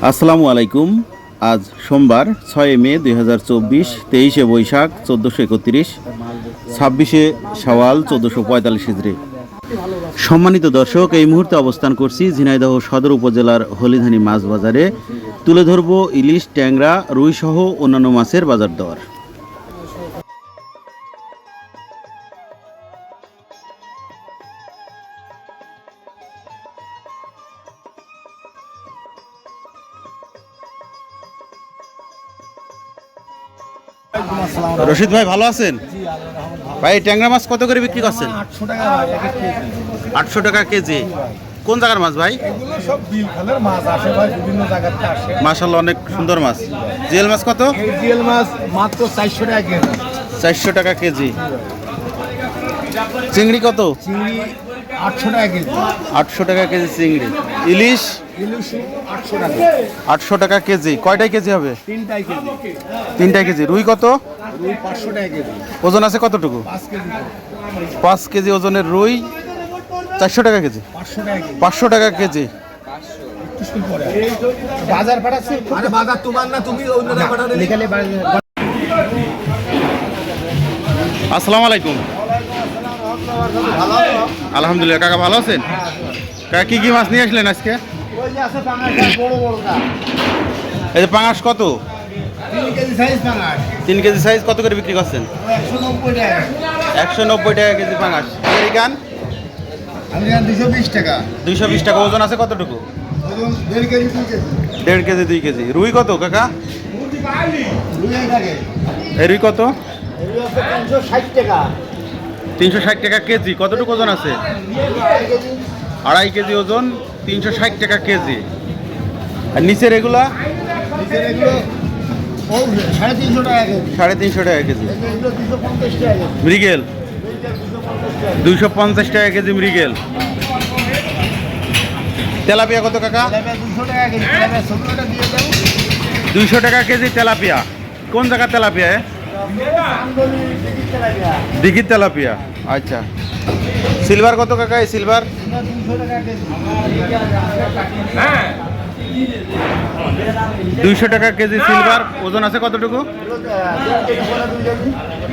আসসালামু আলাইকুম। আজ সোমবার, ছয় মে দুই হাজার চব্বিশ, তেইশে বৈশাখ, চোদ্দোশো একত্রিশ, ছাব্বিশে সওয়াল চোদ্দোশো পঁয়তাল্লিশ হিজড়ি সম্মানিত দর্শক, এই মুহূর্তে অবস্থান করছি ঝিনাইদহ সদর উপজেলার হলিধানি মাছ বাজারে। তুলে ধরব ইলিশ, ট্যাংরা, রুইসহ অন্যান্য মাছের বাজার দর রশিদ ভাই ভালো আছেন? ভাই ট্যাংরা মাছ কত করে বিক্রি করছেন? আটশো টাকা কেজি। কোন জায়গার মাছ ভাই? মাশাল্লাহ অনেক সুন্দর মাছ। জিএল মাছ কত? মাছ মাত্র চারশো টাকা চারশো টাকা কেজি। চিংড়ি কত? চিংড়ি আটশো টাকা কেজি। আটশো টাকা কেজি চিংড়ি। ইলিশ? ইলিশ আটশো টাকা। আটশো টাকা কেজি। কয়টাই কেজি হবে? তিনটাই কেজি। তিনটাই কেজি। রুই কত? রুই পাঁচশো টাকা কেজি। ওজন আছে কতটুকু? পাঁচ কেজি। ওজনের রুই চারশো টাকা কেজি। পাঁচশো টাকা কেজি। পাঁচশো টাকা কেজি। কিছুক্ষণ পরে। বাজার পাঠাচ্ছি। বাজার তোমার না তুমি অন্য পাঠালে। লিখালে আসসালামু আলাইকুম। আলহামদুলিল্লাহ কাকা ভালো আছেন? কাকা কি কি মাছ নিয়ে আসলেন আজকে? এই যে পাঙাশ কত? তিন কেজি সাইজ কত করে বিক্রি করছেন? একশো নব্বই টাকা কেজি পাঙাশ। আমেরিকান দুশো বিশ টাকা দুইশো বিশ টাকা ওজন আছে কতটুকু? দেড় কেজি দুই কেজি। রুই কত কাকা? রুই কত? টাকা। তিনশো ষাট টাকা কেজি কতটুকু ওজন আছে? আড়াই কেজি ওজন তিনশো ষাট টাকা কেজি। আর নিচের এগুলা? সাড়ে তিনশো টাকা কেজি। মৃগেল? দুইশো পঞ্চাশ টাকা কেজি। মৃগেল। তেলাপিয়া কত কাকা? দুইশো টাকা কেজি তেলাপিয়া। কোন জায়গার তেলাপিয়া এ? তেলাপিয়া। আচ্ছা। সিলভার কত কাকা এই সিলভার? দুইশো টাকা কেজি সিলভার ওজন আছে কতটুকু?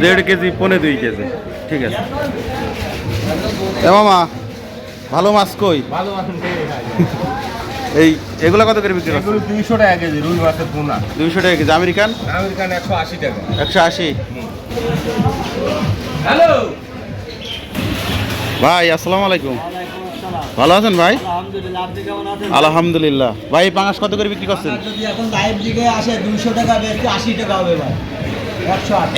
দেড় কেজি পনে দুই কেজি। ঠিক আছে। এ মামা ভালো মাছ কই? ভালো খাই এই এগুলো কত করে বিক্রি করছে এগুলো দুইশো টাকা কেজি রুই মাছের পোনা দুইশো টাকা কেজি। আমেরিকান? আমেরিকান একশো আশি টাকা। একশো আশি? হ্যালো! ভাই আসসালামু আলাইকুম। ভালো আছেন ভাই? আলহামদুলিল্লাহ। ভাই পাঙাশ কত করে বিক্রি করছেন? যদি এখন লাইভ দিকে আসে দুশো টাকা বেশি আশি টাকা হবে ভাই।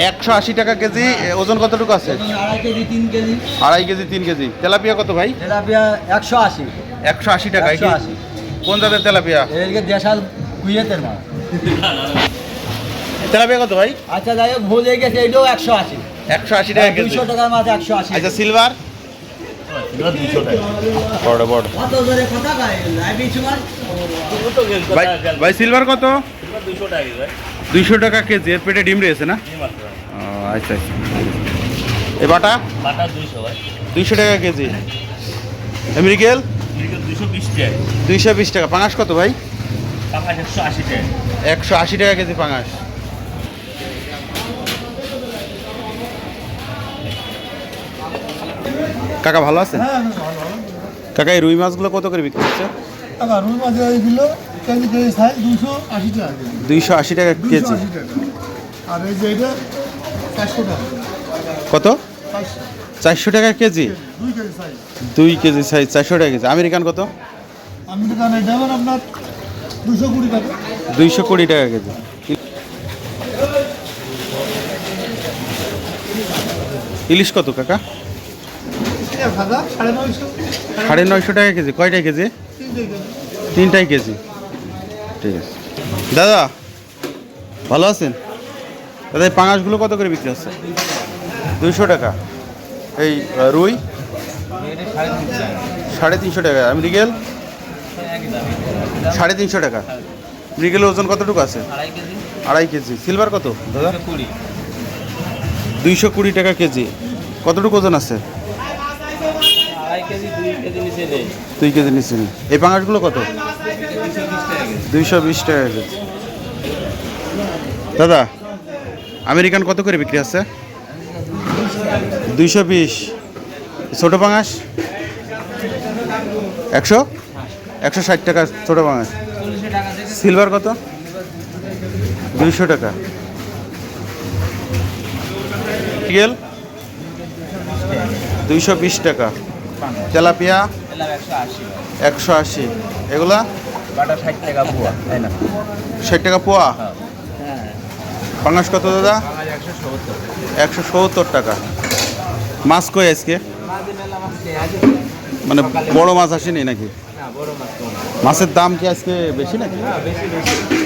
একশো আশি। টাকা কেজি ওজন কতটুকু আছে? আড়াই কেজি তিন কেজি। আড়াই কেজি তিন কেজি। তেলাপিয়া কত ভাই? তেলাপিয়া একশো আশি। একশো আশি টাকা একশো আশি। কোন জাতের তেলাপিয়া? এদিকে দেশাল কুইয়েতের মাছ তেলাপিয়া কত ভাই? আচ্ছা যাই হোক ভুল হয়ে গেছে এটাও একশো আশি। একশো আশি টাকা কেজি দুইশো টাকার মাছ একশো আশি। আচ্ছা সিলভার? ভাই ভাই সিলভার কত? দুইশো টাকা কেজি এর পেটে ডিম রয়েছে না? ও, আচ্ছা আচ্ছা। এ বাটা? দুইশো টাকা কেজি। দুইশো বিশ টাকা। পাঙাশ কত ভাই? একশো আশি টাকা। কেজি পাঙাশ। কাকা ভালো আছে? কাকা এই রুই মাছগুলো কত করে বিক্রি হচ্ছে? দুইশো আশি টাকা কেজি। আর এই যে এটা কত? চারশো টাকা কেজি? দুই কেজি সাইজ চারশো টাকা কেজি। আমেরিকান কত? দুইশো কুড়ি টাকা কেজি। ইলিশ কত কাকা? সাড়ে নয়শো টাকা কেজি। কয়টা কেজি? তিনটাই কেজি। ঠিক আছে। দাদা ভালো আছেন? দাদা এই পাঙাশগুলো কত করে বিক্রি হচ্ছে? দুইশো টাকা। এই রুই? সাড়ে তিনশো টাকা। আমি রিগেল সাড়ে তিনশো টাকা। মৃগেলের ওজন কতটুকু আছে? আড়াই কেজি। সিলভার কত? দাদা দুইশো কুড়ি টাকা কেজি। কতটুকু ওজন আছে? দুই কেজি নিচে নেই। এই পাঙাশগুলো কত? দুইশো বিশ টাকা কেজি। দাদা, আমেরিকান কত করে বিক্রি আছে? দুইশো বিশ। ছোটো পাঙাশ? একশো? একশো ষাট টাকা ছোটো পাঙাশ। সিলভার কত? দুইশো টাকা। গেল দুইশো বিশ টাকা। তেলাপিয়া? একশো আশি। এগুলা? ষাট টাকা পোয়া ষাট টাকা পোয়া? পাঙাশ কত দাদা? একশো সত্তর টাকা। মাছ কই আজকে? মানে বড় মাছ আসেনি নাকি? না বড় মাছ কম। মাছের দাম কি আজকে বেশি নাকি? বেশি বেশি।